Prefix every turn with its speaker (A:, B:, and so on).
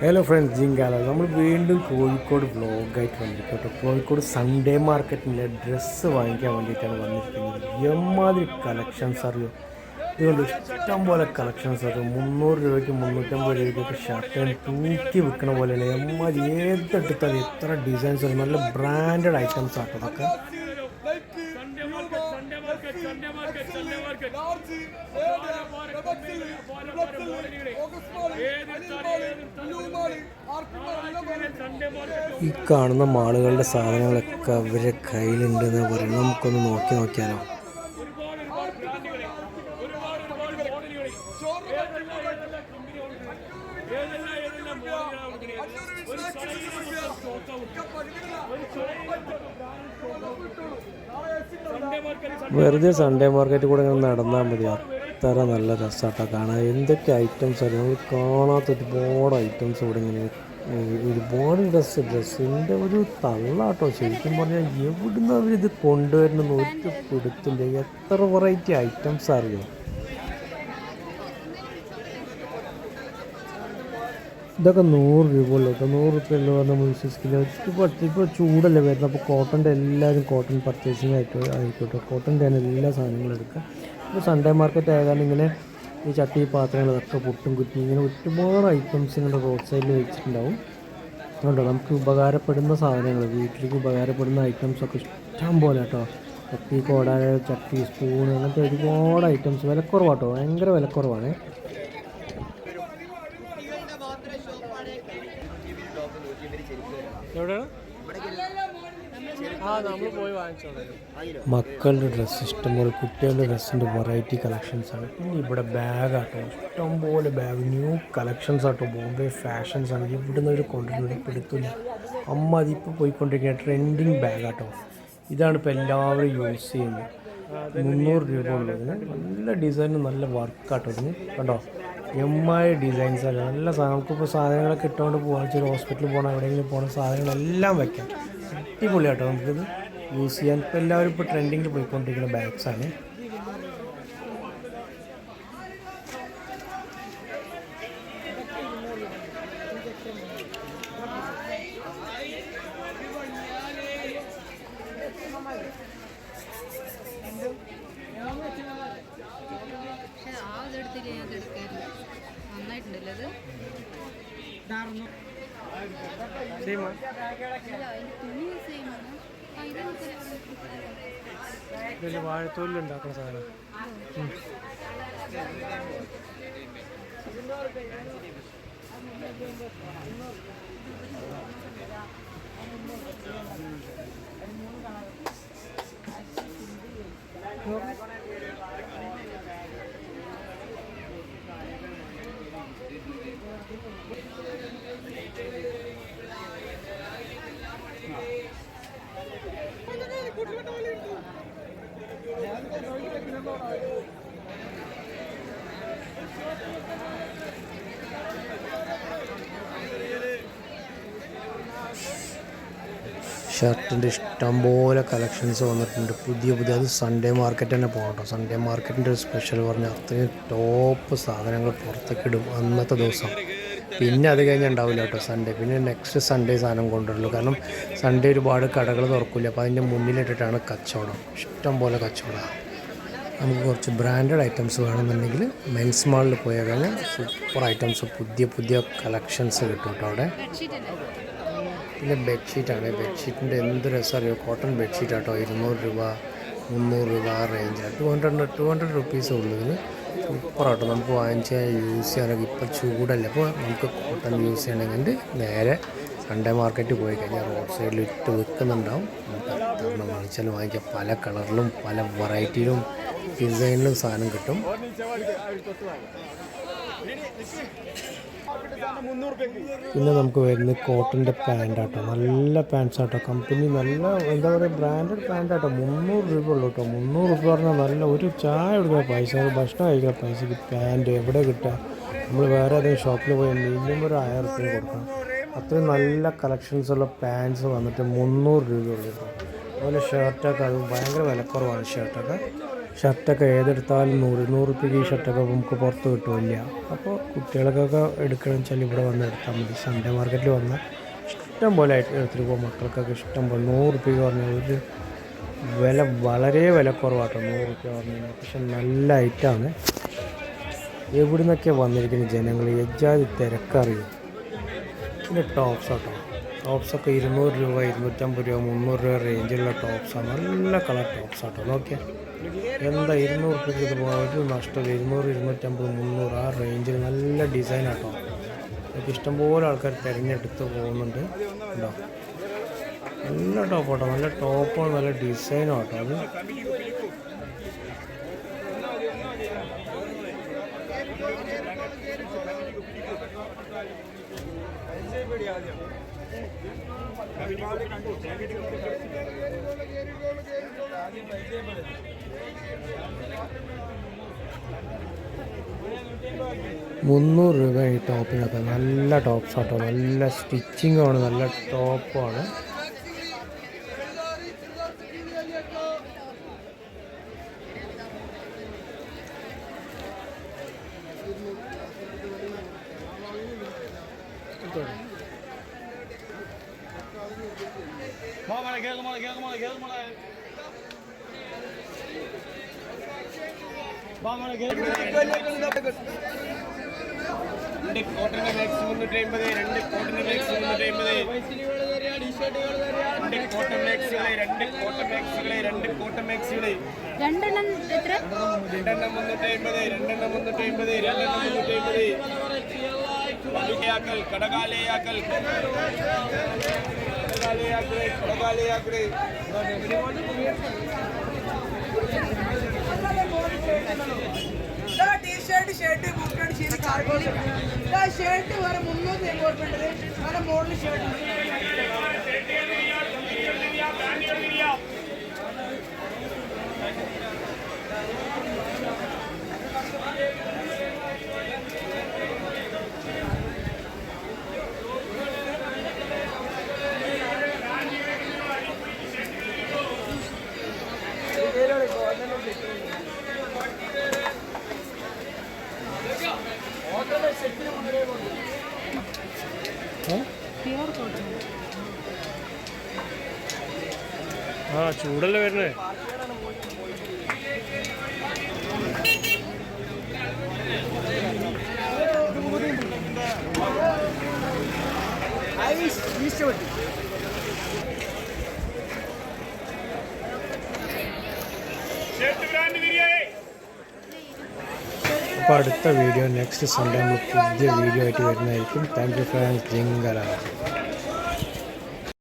A: Hello friends ജിങ്കാല നമ്മൾ വീണ്ടും കോഴിക്കോട് ബ്ലോഗായിട്ട് വന്നിരിക്കും കേട്ടോ കോഴിക്കോട് സൺഡേ മാർക്കറ്റിന്റെ ഡ്രസ്സ് വാങ്ങിക്കാൻ വേണ്ടിയിട്ടാണ് വന്നിരിക്കുന്നത് എമ്മാതിരി കളക്ഷൻസ് അറിയോ ഇതുകൊണ്ട് ഇഷ്ടംപോലെ കളക്ഷൻസ് അറിയും മുന്നൂറ് രൂപയ്ക്ക് മുന്നൂറ്റമ്പത് രൂപയ്ക്ക് ഷർട്ട് തൂക്കി വിൽക്കണ പോലെയാണ് എമ്മാതിരി ഏതെടുത്താൽ എത്ര ഡിസൈൻസ് വരും നല്ല ബ്രാൻഡഡ് ഐറ്റംസ് ആട്ടോ അതൊക്കെ
B: Sunday
A: ഈ കാണുന്ന മാളുകളുടെ സാധനങ്ങളൊക്കെ അവരുടെ കയ്യിലുണ്ട് എന്ന് പറയുന്നത് നമുക്കൊന്ന് നോക്കി നോക്കിയാലോ. വെറുതെ സൺഡേ മാർക്കറ്റ് കൂടെ ഇങ്ങനെ നടന്നാൽ മതി അത്ര നല്ല രസമാട്ടോ കാണാൻ. എന്തൊക്കെ ഐറ്റംസ് ആണ് നമ്മൾ കാണാത്ത ഒരുപാട് ഐറ്റംസ് ഇവിടെ ഇങ്ങനെ ഒരുപാട് ഡ്രസ്സ് ഡ്രസ്സിന്റെ ഒരു തള്ളാട്ടോ. ശരിക്കും പറഞ്ഞാൽ എവിടുന്ന് അവരിത് കൊണ്ടുവരണമെന്ന് ഒരു പിടുത്തില്ല. എത്ര വെറൈറ്റി ഐറ്റംസ് അറിയോ? ഇതൊക്കെ നൂറ് രൂപ ഉള്ളൂ കേട്ടോ. നൂറ് എന്ന് പറഞ്ഞാൽ നമ്മൾ വിശ്വസിക്കില്ല. ഇപ്പോൾ ഇപ്പോൾ ചൂടല്ലേ വരുന്നത്. അപ്പോൾ കോട്ടന്റെ എല്ലാവരും കോട്ടൺ പർച്ചേസിങ് ആയിട്ട് ആയിക്കോട്ടെ. കോട്ടന്റെ തന്നെ എല്ലാ സാധനങ്ങളും എടുക്കുക. സൺഡേ മാർക്കറ്റ് ആയതാണ് ഇങ്ങനെ ഈ ചട്ടി പാത്രങ്ങൾ ഇതൊക്കെ പൊട്ടും കുറ്റി ഇങ്ങനെ ഒരുപാട് ഐറ്റംസ് ഇങ്ങനെ റോഡ് സൈഡിൽ വെച്ചിട്ടുണ്ടാവും. അതുകൊണ്ടോ നമുക്ക് ഉപകാരപ്പെടുന്ന സാധനങ്ങൾ വീട്ടിലേക്ക് ഉപകാരപ്പെടുന്ന ഐറ്റംസ് ഒക്കെ ഇഷ്ടം പോലെ കേട്ടോ ചട്ടി കോടാൻ ചട്ടി സ്പൂൺ അങ്ങനത്തെ ഒരുപാട് ഐറ്റംസ് വിലക്കുറവാട്ടോ? ഭയങ്കര വിലക്കുറവാണ്. എവിടെയാണ്? മക്കളുടെ ഡ്രസ്സ് ഇഷ്ടംപോലെ കുട്ടികളുടെ ഡ്രസ്സിന്റെ വെറൈറ്റി കളക്ഷൻസ് ആണ്. പിന്നെ ഇവിടെ ബാഗ് ആട്ടോ ഇഷ്ടംപോലെ ബാഗ് ന്യൂ കളക്ഷൻസ് ആട്ടോ. ബോംബെ ഫാഷൻസ് ആണ്. ഇവിടുന്ന് ഒരു കൊണ്ടുവരുന്നത് പെടുത്തില്ല അമ്മ അതിപ്പോൾ പോയിക്കൊണ്ടിരിക്കുന്ന ട്രെൻഡിങ് ബാഗ് ആട്ടോ. ഇതാണ് ഇപ്പോൾ എല്ലാവരും യൂസ് ചെയ്യുന്നത്. മുന്നൂറ് രൂപ ഉള്ളതിന് നല്ല ഡിസൈനും നല്ല വർക്കാട്ടോ ഇതിന് കണ്ടോ? എമ്മായ ഡിസൈൻസ് അല്ല നല്ല സാധനം. നമുക്കിപ്പോൾ സാധനങ്ങളൊക്കെ ഇട്ടുകൊണ്ട് പോകാൻ ചെറിയ ഹോസ്പിറ്റലിൽ പോകണം എവിടെയെങ്കിലും പോകണം സാധനങ്ങളെല്ലാം വെക്കാം. അടിപൊളിയാട്ടോ നമുക്കിത് യൂസ് ചെയ്യാൻ. ഇപ്പോൾ എല്ലാവരും ഇപ്പോൾ ട്രെൻഡിങ്ങിൽ പോയിക്കൊണ്ടിരിക്കുന്ന ബാഗ്സ് ആണ്
C: പക്ഷെ ആ ഇതെടുത്തില്ല ഞാൻ എടുക്കാറില്ല നന്നായിട്ടുണ്ടല്ലോ അത് അല്ല അതിന്റെ തുണി സെയിം ആണ് ആ ഇത്
A: ഇതിൽ വാഴത്തോലിൽ ഉണ്ടാക്കുന്ന സാധനം ഷർട്ടിന്റെ ഇഷ്ടംപോലെ കളക്ഷൻസ് വന്നിട്ടുണ്ട്. പുതിയ പുതിയ അത് സൺഡേ മാർക്കറ്റ് തന്നെ പോകട്ടോ സൺഡേ മാർക്കറ്റിന്റെ ഒരു സ്പെഷ്യൽ പറഞ്ഞാൽ അത്രയും ടോപ്പ് സാധനങ്ങൾ പുറത്തേക്ക് ഇടും അന്നത്തെ ദിവസം. പിന്നെ അത് കഴിഞ്ഞ് ഉണ്ടാവില്ല കേട്ടോ സൺഡേ പിന്നെ നെക്സ്റ്റ് സൺഡേ സാധനം കൊണ്ടുവരുള്ളൂ. കാരണം സൺഡേ ഒരുപാട് കടകൾ തുറക്കില്ല? അപ്പോൾ അതിന്റെ മുന്നിലിട്ടിട്ടാണ് കച്ചവടം. ഇഷ്ടം പോലെ കച്ചവടമാണ് നമുക്ക് കുറച്ച് ബ്രാൻഡഡ് ഐറ്റംസ് വേണമെന്നുണ്ടെങ്കിൽ മെൻസ് മാളിൽ പോയാൽ കഴിഞ്ഞാൽ സൂപ്പർ ഐറ്റംസ് പുതിയ പുതിയ കളക്ഷൻസ് കിട്ടും കേട്ടോ അവിടെ. പിന്നെ ബെഡ്ഷീറ്റാണ് ബെഡ്ഷീറ്റിന്റെ എന്ത് രസം അറിയോ? കോട്ടൺ ബെഡ്ഷീറ്റ് ആട്ടോ. ഇരുന്നൂറ് രൂപ മുന്നൂറ് രൂപ ആ റേഞ്ചിലാണ് two hundred two hundred rupees ഉള്ളതിന് സൂപ്പറാട്ടോ നമുക്ക് വാങ്ങിച്ചാൽ യൂസ് ചെയ്യാനൊക്കെ ഇപ്പോൾ ചൂടല്ലേ? അപ്പോൾ നമുക്ക് കോട്ടൺ യൂസ് ചെയ്യണമെങ്കിൽ നേരെ സൺഡേ മാർക്കറ്റിൽ പോയി കഴിഞ്ഞാൽ റോഡ് സൈഡിൽ ഇട്ട് വിൽക്കുന്നുണ്ടാവും. നമുക്ക് വാങ്ങിച്ചാൽ വാങ്ങിക്കാം പല കളറിലും പല വെറൈറ്റിയിലും ഡിസൈനിലും സാധനം കിട്ടും. പിന്നെ നമുക്ക് വരുന്നത് കോട്ടന്റെ പാന്റ് ആട്ടോ. നല്ല പാൻസ് ആട്ടോ. കമ്പനി നല്ല എന്താ പറയുക ബ്രാൻഡഡ് പാന്റ് ആട്ടോ. മുന്നൂറ് രൂപ ഉള്ളൂ കേട്ടോ. മുന്നൂറ് രൂപ പറഞ്ഞാൽ നല്ല ഒരു ചായ എടുക്കുന്ന പൈസ ഭക്ഷണം കഴിക്കുന്ന പൈസക്ക് പാന്റ് എവിടെ കിട്ടുക? നമ്മൾ വേറെ ഏതെങ്കിലും ഷോപ്പിൽ പോയി മിനിമം ഒരു ആയിരം കൊടുക്കണം. അത്രയും നല്ല കളക്ഷൻസ് ഉള്ള പാൻസ് വന്നിട്ട് മുന്നൂറ് രൂപ ഉള്ളൂ കേട്ടോ. അതുപോലെ ഷർട്ടൊക്കെ അത് ഭയങ്കര വിലക്കുറവാണ് ഷർട്ടൊക്കെ ഷർട്ടൊക്കെ ഏതെടുത്താലും നൂറ് നൂറ് റുപ്യക്ക് ഈ ഷർട്ടൊക്കെ നമുക്ക് പുറത്ത് കിട്ടുമില്ല അപ്പോൾ കുട്ടികൾക്കൊക്കെ എടുക്കണമെന്ന് വെച്ചാൽ ഇവിടെ വന്ന് എടുത്താൽ മതി. സൺഡേ മാർക്കറ്റിൽ വന്നാൽ ഇഷ്ടം പോലെ എടുത്തിട്ട് പോകും. മക്കൾക്കൊക്കെ ഇഷ്ടം പോലെ നൂറ് റുപ്യക്ക് പറഞ്ഞാൽ ഒരു വില വളരെ വിലക്കുറവാട്ടോ നൂറ് റുപ്യ പറഞ്ഞു പക്ഷെ നല്ല ഐറ്റമാണ് എവിടെ നിന്നൊക്കെ വന്നിരിക്കുന്ന ജനങ്ങൾ എജാതി തിരക്കറിയും? പിന്നെ ടോപ്സ് ആട്ടോ ടോപ്സൊക്കെ ഇരുന്നൂറ് രൂപ ഇരുന്നൂറ്റമ്പത് രൂപ മുന്നൂറ് രൂപ റേഞ്ചിലുള്ള ടോപ്സാണ് നല്ല കളർ ടോപ്സ് ആട്ടോ നോക്കിയാൽ എന്താ ഇരുന്നൂറ് രൂപയ്ക്ക് ഇത് ഒരു നഷ്ടമില്ല ഇരുന്നൂറ് ഇരുന്നൂറ്റമ്പത് മുന്നൂറ് ആ റേഞ്ചിൽ നല്ല ഡിസൈൻ ആട്ടോ എനിക്ക് ഇഷ്ടംപോലെ ആൾക്കാർ തിരഞ്ഞെടുത്ത് പോകുന്നുണ്ട്. ഉണ്ടോ നല്ല ടോപ്പ് ആട്ടോ നല്ല ടോപ്പാണ് നല്ല ഡിസൈനും ആട്ടോ അത് മുന്നൂറ് രൂപ ഈ ടോപ്പിനൊക്കെ നല്ല ടോപ്പ് ഷോട്ടാണ് നല്ല സ്റ്റിച്ചിങ്ങാണ് നല്ല ടോപ്പാണ്
B: മോളെ കേക്ക് മോളെ കേക്ക് മോളെ കേക്ക് മോളെ
D: രണ്ട് കോട്ടന്റെ മാക്സ് മുന്നൂറ്റി അമ്പത് രണ്ട് കോട്ടന്റെ മാക്സ് മുന്നൂറ്റി അമ്പത് രണ്ട് കോട്ടൺ മാക്സുകളെ രണ്ട് കോട്ടൺ മാക്സുകളെ രണ്ട് കോട്ടൺ മാക്സുകളെ
C: രണ്ടെണ്ണം എത്ര?
D: രണ്ടെണ്ണം മുന്നൂറ്റി അമ്പത് രണ്ടെണ്ണം മുന്നൂറ്റി അമ്പത് രണ്ടെണ്ണം മുന്നൂറ്റി അമ്പത് കടകാലയാക്കൽ കടകാലയാക്കൽ. കടകാലയാക്കൽ കടകാലയാക്കൽ
E: ടീഷർട്ട് ഷർട്ട് ബൂട്ട് ചെയ്ത് കാർഗോളി ഷർട്ട് വേറെ മുന്നൂറ്റി എൺപത് ഉറുപ്പ ഉണ്ട് വേറെ മോഡൽ ഷർട്ട്
C: പ്യുവർ കോട്ടൺ
A: ആ ചൂടല്ലേ വരുന്നത് അപ്പോൾ അടുത്ത വീഡിയോ നെക്സ്റ്റ് സൺഡേ നമ്മൾ പുതിയ വീഡിയോ ആയിട്ട് വരുന്നതായിരിക്കും. Thank you France ജിങ്കല